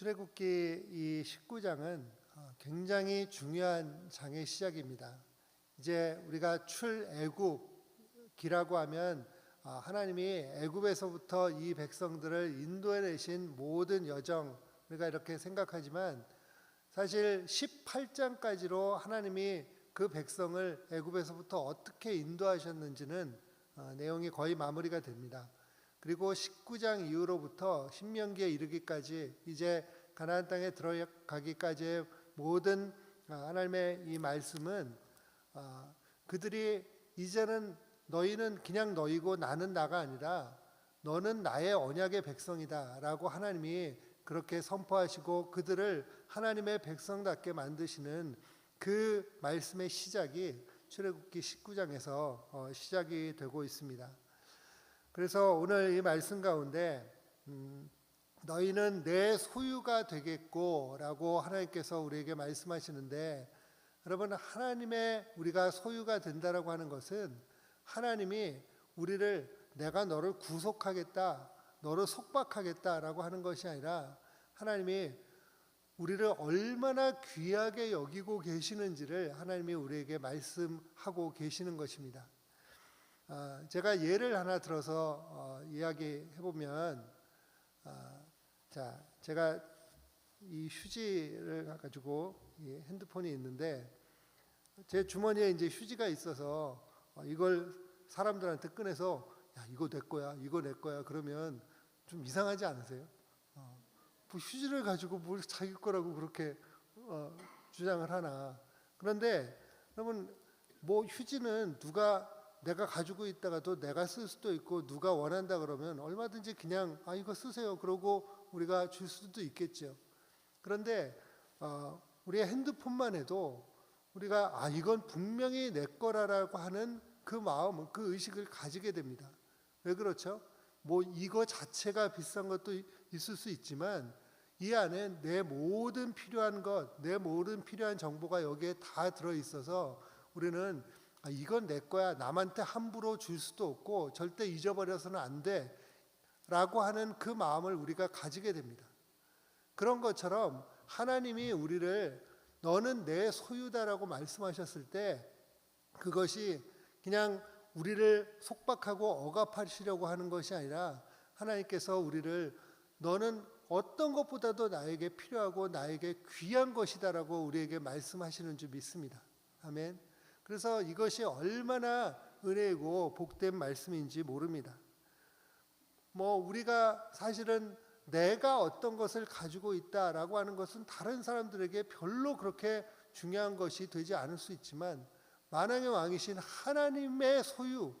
출애굽기 이 19장은 어, 굉장히 중요한 장의 시작입니다. 이제 우리가 출애굽기라고 하면 어, 하나님이 애굽에서부터 이 백성들을 인도해 내신 모든 여정 우리가 이렇게 생각하지만 사실 18장까지로 하나님이 그 백성을 애굽에서부터 어떻게 인도하셨는지는 어, 내용이 거의 마무리가 됩니다. 그리고 19장 이후로부터 신명기에 이르기까지 이제 가나안 땅에 들어가기까지의 모든 아, 하나님의 이 말씀은 아, 그들이 이제는 너희는 그냥 너희고 나는 나가 아니라 너는 나의 언약의 백성이다라고 하나님이 그렇게 선포하시고 그들을 하나님의 백성답게 만드시는 그 말씀의 시작이 출애굽기 19장에서 어, 시작이 되고 있습니다. 그래서 오늘 이 말씀 가운데 음, 너희는 내 소유가 되겠고라고 하나님께서 우리에게 말씀하시는데 여러분 하나님의 우리가 소유가 된다라고 하는 것은 하나님이 우리를 내가 너를 구속하겠다, 너를 속박하겠다라고 하는 것이 아니라 하나님이 우리를 얼마나 귀하게 여기고 계시는지를 하나님이 우리에게 말씀하고 계시는 것입니다. 아, 제가 예를 하나 들어서 어, 이야기해 보면, 아, 자 제가 이 휴지를 가지고 이 핸드폰이 있는데 제 주머니에 이제 휴지가 있어서 어, 이걸 사람들한테 꺼내서 야 이거 내 거야, 이거 내 거야 그러면 좀 이상하지 않으세요? 어, 뭐 휴지를 가지고 뭘 자기 거라고 그렇게 어, 주장을 하나? 그런데 여러분 뭐 휴지는 누가 내가 가지고 있다가도 내가 쓸 수도 있고 누가 원한다 그러면 얼마든지 그냥 아 이거 쓰세요 그러고 우리가 줄 수도 있겠죠. 그런데 어, 우리의 핸드폰만 해도 우리가 아 이건 분명히 내 거라라고 하는 그 마음, 그 의식을 가지게 됩니다. 왜 그렇죠? 뭐 이거 자체가 비싼 것도 있을 수 있지만 이 안에 내 모든 필요한 것, 내 모든 필요한 정보가 여기에 다 들어 있어서 우리는 아, 이건 내 거야. 남한테 함부로 줄 수도 없고 절대 잊어버려서는 안 돼. 라고 하는 그 마음을 우리가 가지게 됩니다. 그런 것처럼 하나님이 우리를 너는 내 소유다라고 말씀하셨을 때 그것이 그냥 우리를 속박하고 억압하시려고 하는 것이 아니라 하나님께서 우리를 너는 어떤 것보다도 나에게 필요하고 나에게 귀한 것이다라고 우리에게 말씀하시는 줄 믿습니다. 아멘. 그래서 이것이 얼마나 은혜이고 복된 말씀인지 모릅니다. 뭐 우리가 사실은 내가 어떤 것을 가지고 있다라고 하는 것은 다른 사람들에게 별로 그렇게 중요한 것이 되지 않을 수 있지만 만왕의 왕이신 하나님의 소유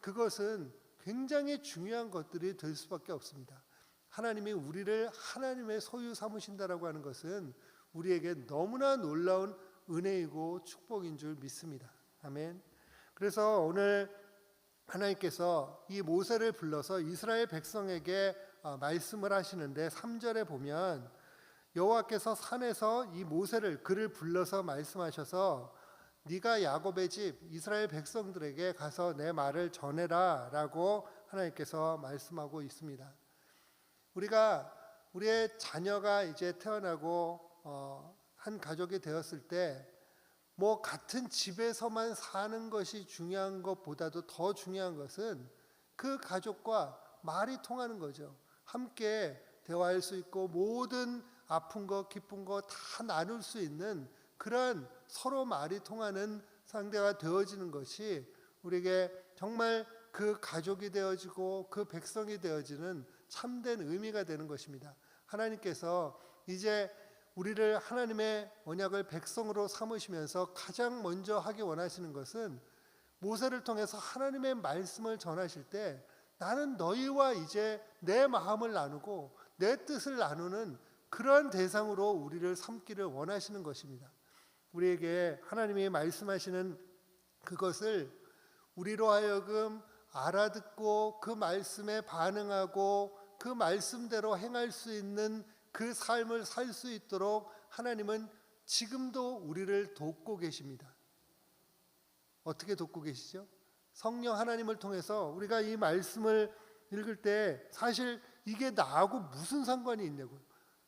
그것은 굉장히 중요한 것들이 될 수밖에 없습니다. 하나님이 우리를 하나님의 소유 삼으신다라고 하는 것은 우리에게 너무나 놀라운 은혜이고 축복인 줄 믿습니다. 아멘. 그래서 오늘 하나님께서 이 모세를 불러서 이스라엘 백성에게 어, 말씀을 하시는데 3절에 보면 여호와께서 산에서 이 모세를 그를 불러서 말씀하셔서 네가 야곱의 집 이스라엘 백성들에게 가서 내 말을 전해라라고 하나님께서 말씀하고 있습니다. 우리가 우리의 자녀가 이제 태어나고 어, 한 가족이 되었을 때 뭐 같은 집에서만 사는 것이 중요한 것보다도 더 중요한 것은 그 가족과 말이 통하는 거죠. 함께 대화할 수 있고 모든 아픈 것, 기쁜 것다 나눌 수 있는 그러한 서로 말이 통하는 상대가 되어지는 것이 우리에게 정말 그 가족이 되어지고 그 백성이 되어지는 참된 의미가 되는 것입니다. 하나님께서 이제 우리를 하나님의 언약을 백성으로 삼으시면서 가장 먼저 하기 원하시는 것은 모세를 통해서 하나님의 말씀을 전하실 때 나는 너희와 이제 내 마음을 나누고 내 뜻을 나누는 그러한 대상으로 우리를 삼기를 원하시는 것입니다. 우리에게 하나님이 말씀하시는 그것을 우리로 하여금 알아듣고 그 말씀에 반응하고 그 말씀대로 행할 수 있는 그 삶을 살 수 있도록 하나님은 지금도 우리를 돕고 계십니다. 어떻게 돕고 계시죠? 성령 하나님을 통해서 우리가 이 말씀을 읽을 때 사실 이게 나하고 무슨 상관이 있냐고요.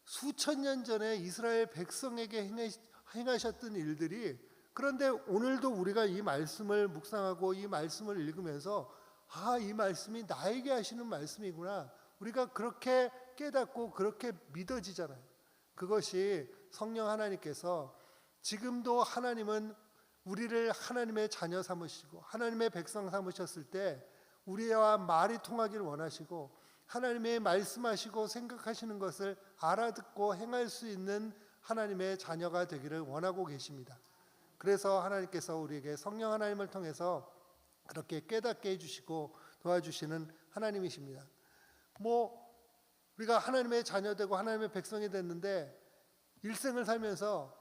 수천 년 전에 이스라엘 백성에게 행하- 행하셨던 일들이 그런데 오늘도 우리가 이 말씀을 묵상하고 이 말씀을 읽으면서 아, 이 말씀이 나에게 하시는 말씀이구나. 우리가 그렇게 깨닫고 그렇게 믿어지잖아요. 그것이 성령 하나님께서 지금도 하나님은 우리를 하나님의 자녀 삼으시고 하나님의 백성 삼으셨을 때 우리와 말이 통하기를 원하시고 하나님의 말씀하시고 생각하시는 것을 알아듣고 행할 수 있는 하나님의 자녀가 되기를 원하고 계십니다. 그래서 하나님께서 우리에게 성령 하나님을 통해서 그렇게 깨닫게 해주시고 도와주시는 하나님이십니다. 뭐 우리가 하나님의 자녀되고 하나님의 백성이 됐는데 일생을 살면서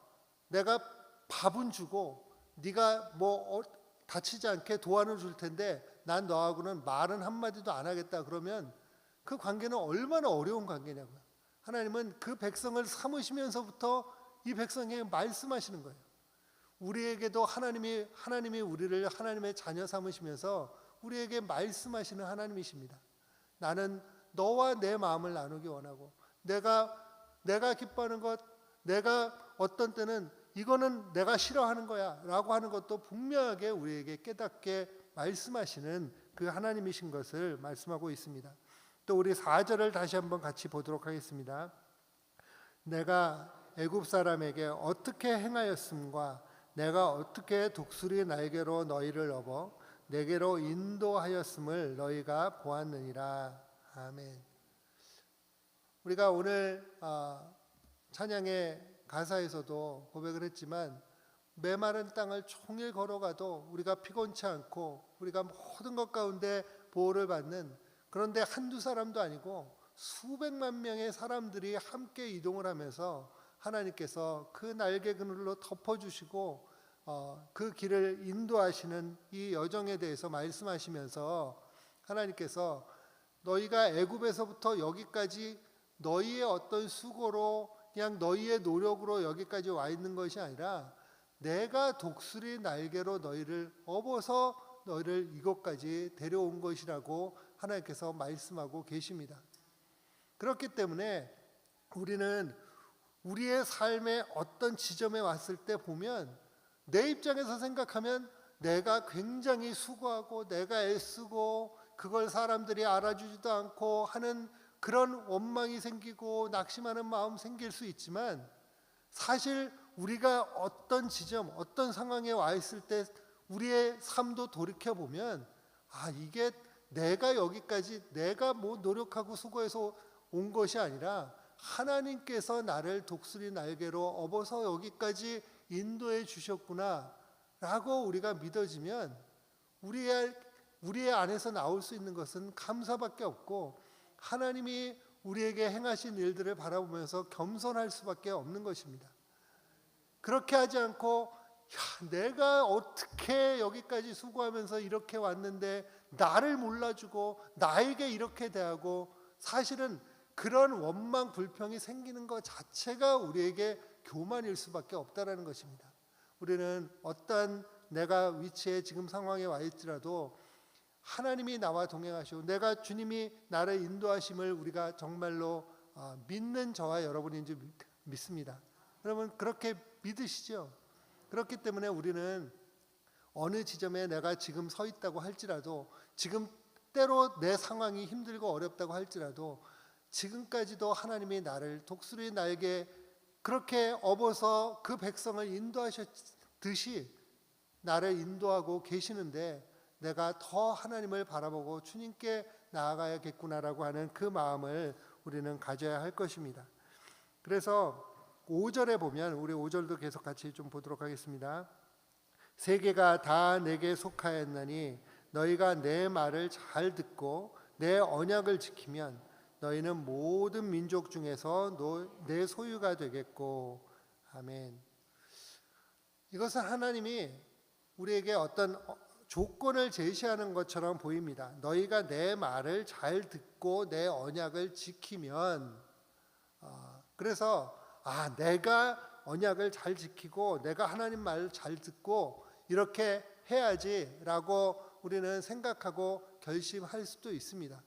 내가 밥은 주고 네가 뭐 어- 다치지 않게 도안을 줄 텐데 난 너하고는 말은 한 마디도 안 하겠다 그러면 그 관계는 얼마나 어려운 관계냐고요. 하나님은 그 백성을 삼으시면서부터 이 백성에게 말씀하시는 거예요. 우리에게도 하나님이 하나님이 우리를 하나님의 자녀 삼으시면서 우리에게 말씀하시는 하나님이십니다. 나는 너와 내 마음을 나누기 원하고 내가 내가 기뻐하는 것 내가 어떤 때는 이거는 내가 싫어하는 거야라고 하는 것도 분명하게 우리에게 깨닫게 말씀하시는 그 하나님이신 것을 말씀하고 있습니다. 또 우리 4절을 다시 한번 같이 보도록 하겠습니다. 내가 애굽 사람에게 어떻게 행하였음과 내가 어떻게 독수리 날개로 너희를 업어 내게로 인도하였음을 너희가 보았느니라. 아멘. 우리가 오늘 아, 찬양의 가사에서도 고백을 했지만 메마른 땅을 종일 걸어가도 우리가 피곤치 않고 우리가 모든 것 가운데 보호를 받는 그런데 한두 사람도 아니고 수백만 명의 사람들이 함께 이동을 하면서 하나님께서 그 날개 그늘로 덮어주시고 어, 그 길을 인도하시는 이 여정에 대해서 말씀하시면서 하나님께서 너희가 애굽에서부터 여기까지 너희의 어떤 수고로 그냥 너희의 노력으로 여기까지 와 있는 것이 아니라 내가 독수리 날개로 너희를 업어서 너희를 이곳까지 데려온 것이라고 하나님께서 말씀하고 계십니다. 그렇기 때문에 우리는 우리의 삶의 어떤 지점에 왔을 때 보면 내 입장에서 생각하면 내가 굉장히 수고하고 내가 애쓰고 그걸 사람들이 알아주지도 않고 하는 그런 원망이 생기고 낙심하는 마음 생길 수 있지만 사실 우리가 어떤 지점, 어떤 상황에 와 있을 때 우리의 삶도 돌이켜 보면 아 이게 내가 여기까지 내가 뭐 노력하고 수고해서 온 것이 아니라 하나님께서 나를 독수리 날개로 업어서 여기까지 인도해 주셨구나 라고 우리가 믿어지면 우리의 우리의 안에서 나올 수 있는 것은 감사밖에 없고 하나님이 우리에게 행하신 일들을 바라보면서 겸손할 수밖에 없는 것입니다. 그렇게 하지 않고 야, 내가 어떻게 여기까지 수고하면서 이렇게 왔는데 나를 몰라주고 나에게 이렇게 대하고 사실은 그런 원망 불평이 생기는 것 자체가 우리에게 교만일 수밖에 없다라는 것입니다. 우리는 어떠한 내가 위치에 지금 상황에 와 있지라도 하나님이 나와 동행하시고 내가 주님이 나를 인도하심을 우리가 정말로 어, 믿는 저와 여러분인지 믿- 믿습니다. 여러분 그렇게 믿으시죠? 그렇기 때문에 우리는 어느 지점에 내가 지금 서 있다고 할지라도 지금 때로 내 상황이 힘들고 어렵다고 할지라도 지금까지도 하나님이 나를 독수리 날개 그렇게 업어서 그 백성을 인도하셨듯이 나를 인도하고 계시는데 내가 더 하나님을 바라보고 주님께 나아가야겠구나라고 하는 그 마음을 우리는 가져야 할 것입니다. 그래서 5절에 보면 우리 5절도 계속 같이 좀 보도록 하겠습니다. 세계가 다 내게 속하였나니 너희가 내 말을 잘 듣고 내 언약을 지키면 너희는 모든 민족 중에서 너- 내 소유가 되겠고 아멘. 이것은 하나님이 우리에게 어떤 어- 조건을 제시하는 것처럼 보입니다. 너희가 내 말을 잘 듣고 내 언약을 지키면 아, 그래서 아 내가 언약을 잘 지키고 내가 하나님 말을 잘 듣고 이렇게 해야지라고 우리는 생각하고 결심할 수도 있습니다.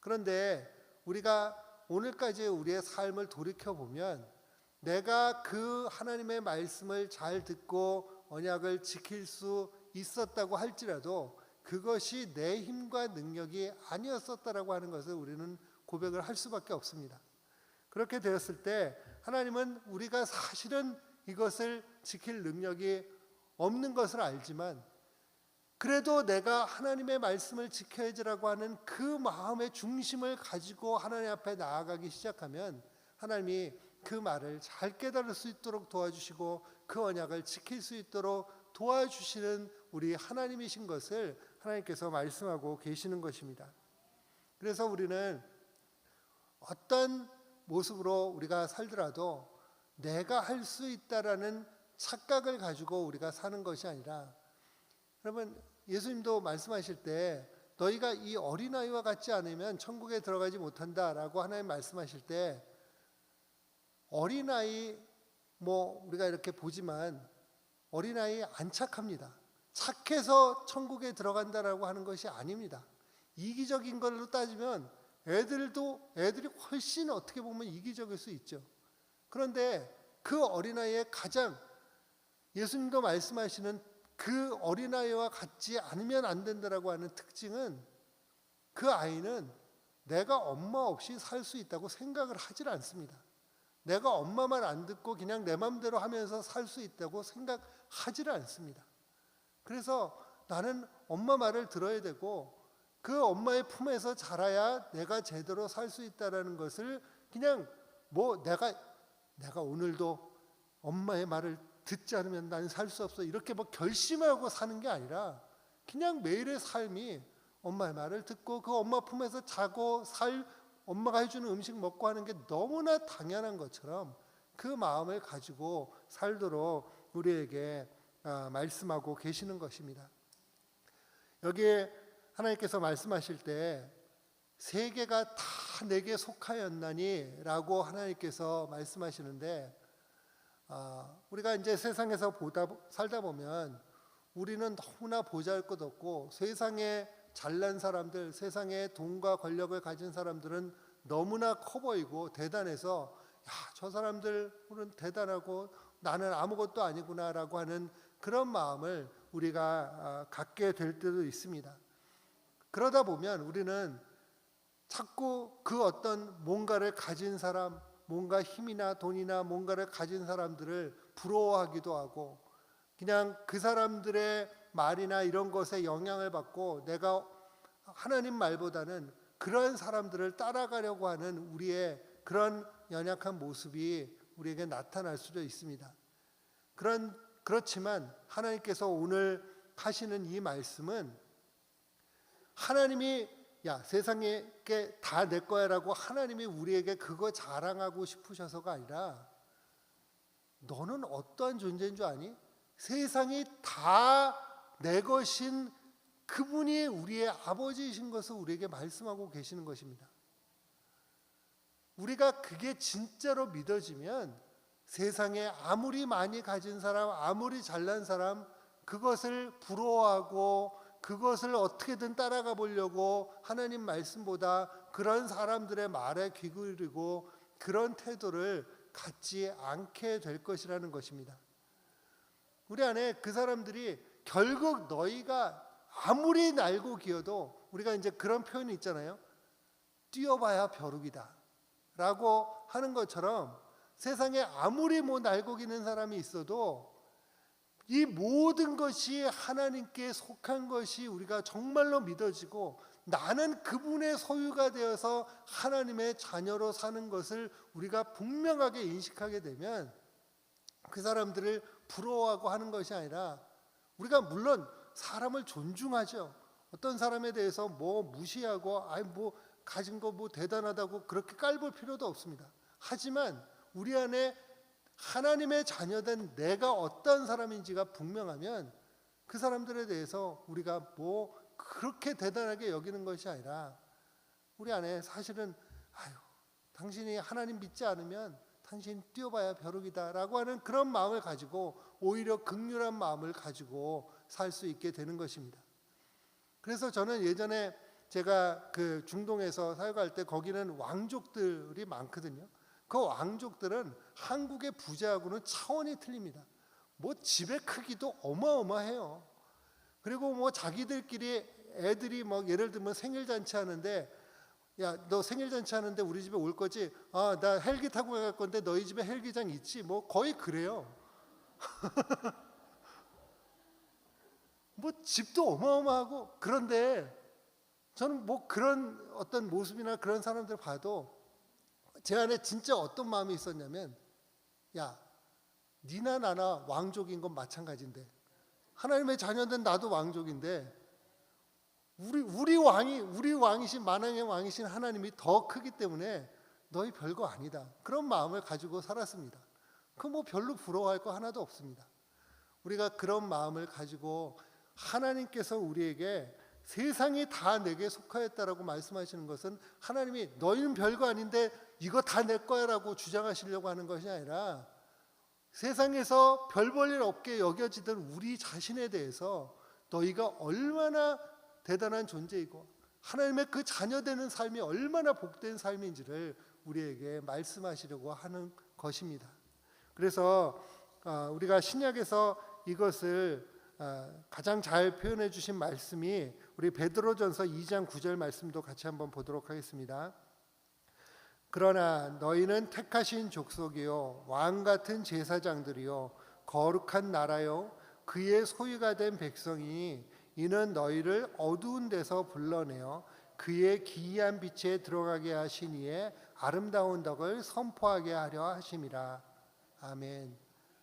그런데 우리가 오늘까지 우리의 삶을 돌이켜 보면 내가 그 하나님의 말씀을 잘 듣고 언약을 지킬 수 있었다고 할지라도 그것이 내 힘과 능력이 아니었었다라고 하는 것을 우리는 고백을 할 수밖에 없습니다. 그렇게 되었을 때 하나님은 우리가 사실은 이것을 지킬 능력이 없는 것을 알지만 그래도 내가 하나님의 말씀을 지켜야지라고 하는 그 마음의 중심을 가지고 하나님 앞에 나아가기 시작하면 하나님이 그 말을 잘 깨달을 수 있도록 도와주시고 그 언약을 지킬 수 있도록 도와주시는 우리 하나님이신 것을 하나님께서 말씀하고 계시는 것입니다. 그래서 우리는 어떤 모습으로 우리가 살더라도 내가 할 수 있다라는 착각을 가지고 우리가 사는 것이 아니라 여러분 예수님도 말씀하실 때 너희가 이 어린아이와 같지 않으면 천국에 들어가지 못한다라고 하나님 말씀하실 때 어린아이 뭐 우리가 이렇게 보지만 어린아이 안 착합니다. 착해서 천국에 들어간다라고 하는 것이 아닙니다. 이기적인 걸로 따지면 애들도 애들이 훨씬 어떻게 보면 이기적일 수 있죠. 그런데 그 어린아이의 가장 예수님도 말씀하시는 그 어린아이와 같지 않으면 안 된다라고 하는 특징은 그 아이는 내가 엄마 없이 살 수 있다고 생각을 하질 않습니다. 내가 엄마 말 안 듣고 그냥 내 맘대로 하면서 살 수 있다고 생각하지를 않습니다. 그래서 나는 엄마 말을 들어야 되고 그 엄마의 품에서 자라야 내가 제대로 살 수 있다라는 것을 그냥 뭐 내가 내가 오늘도 엄마의 말을 듣지 않으면 나는 살 수 없어 이렇게 뭐 결심하고 사는 게 아니라 그냥 매일의 삶이 엄마의 말을 듣고 그 엄마 품에서 자고 살 엄마가 해주는 음식 먹고 하는 게 너무나 당연한 것처럼 그 마음을 가지고 살도록 우리에게 아, 말씀하고 계시는 것입니다. 여기에 하나님께서 말씀하실 때 세계가 다 내게 속하였나니 라고 하나님께서 말씀하시는데 아, 우리가 이제 세상에서 보다 살다 보면 우리는 너무나 보잘 것 없고 세상에 잘난 사람들, 세상에 돈과 권력을 가진 사람들은 너무나 커 보이고 대단해서 야, 저 사람들은 대단하고 나는 아무것도 아니구나라고 하는 그런 마음을 우리가 아, 갖게 될 때도 있습니다. 그러다 보면 우리는 자꾸 그 어떤 뭔가를 가진 사람, 뭔가 힘이나 돈이나 뭔가를 가진 사람들을 부러워하기도 하고 그냥 그 사람들의 말이나 이런 것에 영향을 받고 내가 하나님 말보다는 그런 사람들을 따라가려고 하는 우리의 그런 연약한 모습이 우리에게 나타날 수도 있습니다. 그런 그렇지만 하나님께서 오늘 하시는 이 말씀은 하나님이 야 세상에 다 내 거야라고 하나님이 우리에게 그거 자랑하고 싶으셔서가 아니라 너는 어떠한 존재인 줄 아니? 세상이 다 내 것인 그분이 우리의 아버지이신 것을 우리에게 말씀하고 계시는 것입니다. 우리가 그게 진짜로 믿어지면 세상에 아무리 많이 가진 사람, 아무리 잘난 사람, 그것을 부러워하고 그것을 어떻게든 따라가 보려고 하나님 말씀보다 그런 사람들의 말에 귀 기울이고 그런 태도를 갖지 않게 될 것이라는 것입니다. 우리 안에 그 사람들이 결국 너희가 아무리 날고 기어도 우리가 이제 그런 표현이 있잖아요. 뛰어봐야 벼룩이다. 라고 하는 것처럼 세상에 아무리 뭐 날고 기는 사람이 있어도 이 모든 것이 하나님께 속한 것이 우리가 정말로 믿어지고 나는 그분의 소유가 되어서 하나님의 자녀로 사는 것을 우리가 분명하게 인식하게 되면 그 사람들을 부러워하고 하는 것이 아니라 우리가 물론 사람을 존중하죠. 어떤 사람에 대해서 뭐 무시하고 아이 뭐 가진 거 뭐 대단하다고 그렇게 깔볼 필요도 없습니다. 하지만 우리 안에 하나님의 자녀된 내가 어떤 사람인지가 분명하면 그 사람들에 대해서 우리가 뭐 그렇게 대단하게 여기는 것이 아니라 우리 안에 사실은 아유 당신이 하나님 믿지 않으면 당신 뛰어봐야 벼룩이다라고 하는 그런 마음을 가지고 오히려 극률한 마음을 가지고 살 수 있게 되는 것입니다. 그래서 저는 예전에 제가 그 중동에서 사역할 때 거기는 왕족들이 많거든요. 그 왕족들은 한국의 부자하고는 차원이 틀립니다. 뭐 집의 크기도 어마어마해요. 그리고 뭐 자기들끼리 애들이 뭐 예를 들면 생일 잔치 하는데 야 너 생일 잔치 하는데 우리 집에 올 거지? 아 나 헬기 타고 갈 건데 너희 집에 헬기장 있지? 뭐 거의 그래요. 뭐 집도 어마어마하고 그런데 저는 뭐 그런 어떤 모습이나 그런 사람들 봐도 제 안에 진짜 어떤 마음이 있었냐면 야 니나 나나 왕족인 건 마찬가지인데 하나님의 자녀된 나도 왕족인데 우리 우리 왕이 우리 왕이신 만왕의 왕이신 하나님이 더 크기 때문에 너희 별거 아니다 그런 마음을 가지고 살았습니다. 그 뭐 별로 부러워할 거 하나도 없습니다. 우리가 그런 마음을 가지고 하나님께서 우리에게 세상이 다 내게 속하였다라고 말씀하시는 것은 하나님이 너희는 별거 아닌데 이거 다 내 거야라고 주장하시려고 하는 것이 아니라 세상에서 별 볼일 없게 여겨지던 우리 자신에 대해서 너희가 얼마나 대단한 존재이고 하나님의 그 자녀 되는 삶이 얼마나 복된 삶인지를 우리에게 말씀하시려고 하는 것입니다. 그래서 아, 우리가 신약에서 이것을 아, 가장 잘 표현해 주신 말씀이 우리 베드로전서 2장 9절 말씀도 같이 한번 보도록 하겠습니다. 그러나 너희는 택하신 족속이요 왕 같은 제사장들이요 거룩한 나라요 그의 소유가 된 백성이 이는 너희를 어두운 데서 불러내어 그의 기이한 빛에 들어가게 이의 아름다운 덕을 선포하게 하려 하심이라 아멘.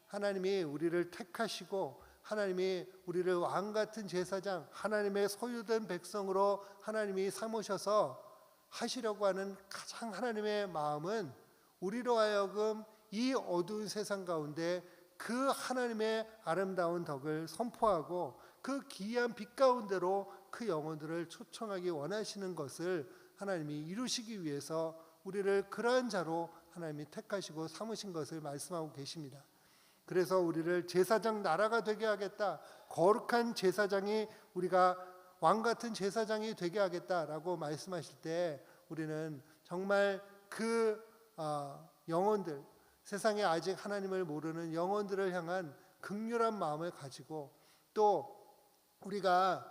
하나님이 우리를 택하시고 하나님이 우리를 왕 같은 제사장, 하나님의 소유된 백성으로 하나님이 삼으셔서 하시려고 하는 가장 하나님의 마음은 우리로 하여금 이 어두운 세상 가운데 그 하나님의 아름다운 덕을 선포하고 그 기이한 빛 가운데로 그 영혼들을 초청하기 원하시는 것을 하나님이 이루시기 위해서 우리를 그러한 자로 하나님이 택하시고 삼으신 것을 말씀하고 계십니다. 그래서 우리를 제사장 나라가 되게 하겠다. 거룩한 제사장이 우리가 왕 같은 제사장이 되게 하겠다라고 말씀하실 때 우리는 정말 그 어, 영혼들 세상에 아직 하나님을 모르는 영혼들을 향한 극렬한 마음을 가지고 또 우리가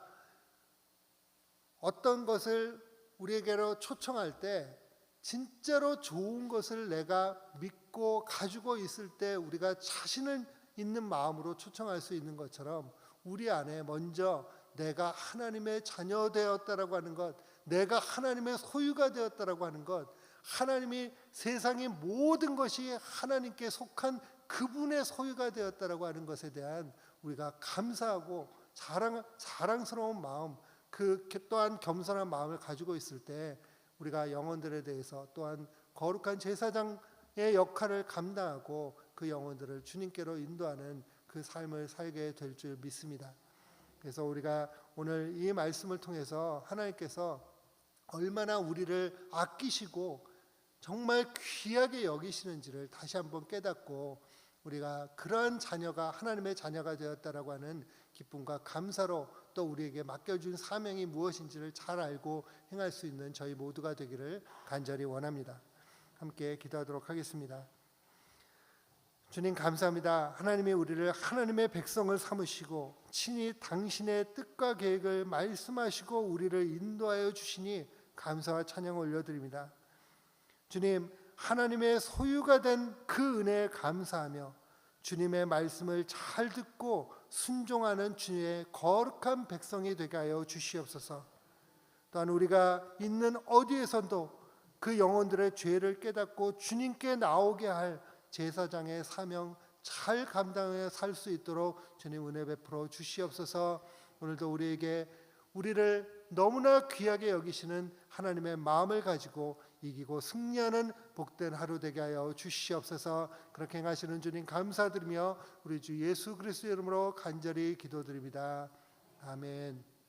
어떤 것을 우리에게로 초청할 때 진짜로 좋은 것을 내가 믿고 가지고 있을 때 우리가 자신을 있는 마음으로 초청할 수 있는 것처럼 우리 안에 먼저 내가 하나님의 자녀 되었다라고 하는 것, 내가 하나님의 소유가 되었다라고 하는 것, 하나님이 세상의 모든 것이 하나님께 속한 그분의 소유가 되었다라고 하는 것에 대한 우리가 감사하고 자랑 자랑스러운 마음, 그 또한 겸손한 마음을 가지고 있을 때 우리가 영혼들에 대해서 또한 거룩한 제사장의 역할을 감당하고 그 영혼들을 주님께로 인도하는 그 삶을 살게 될 줄 믿습니다. 그래서 우리가 오늘 이 말씀을 통해서 하나님께서 얼마나 우리를 아끼시고 정말 귀하게 여기시는지를 다시 한번 깨닫고 우리가 그러한 자녀가 하나님의 자녀가 되었다라고 하는 기쁨과 감사로 또 우리에게 맡겨준 사명이 무엇인지를 잘 알고 행할 수 있는 저희 모두가 되기를 간절히 원합니다. 함께 기도하도록 하겠습니다. 주님 감사합니다. 하나님이 우리를 하나님의 백성을 삼으시고 친히 당신의 뜻과 계획을 말씀하시고 우리를 인도하여 주시니 감사와 찬양 올려드립니다. 주님 하나님의 소유가 된 그 은혜에 감사하며 주님의 말씀을 잘 듣고 순종하는 주의 거룩한 백성이 되게 하여 주시옵소서. 또한 우리가 있는 어디에서도 그 영혼들의 죄를 깨닫고 주님께 나오게 할 제사장의 사명 잘 감당해 살 수 있도록 주님 은혜 베풀어 주시옵소서. 오늘도 우리에게 우리를 너무나 귀하게 여기시는 하나님의 마음을 가지고 이기고 승리하는 복된 하루 되게 하여 주시옵소서. 그렇게 행하시는 주님 감사드리며 우리 주 예수 그리스도 이름으로 간절히 기도드립니다. 아멘.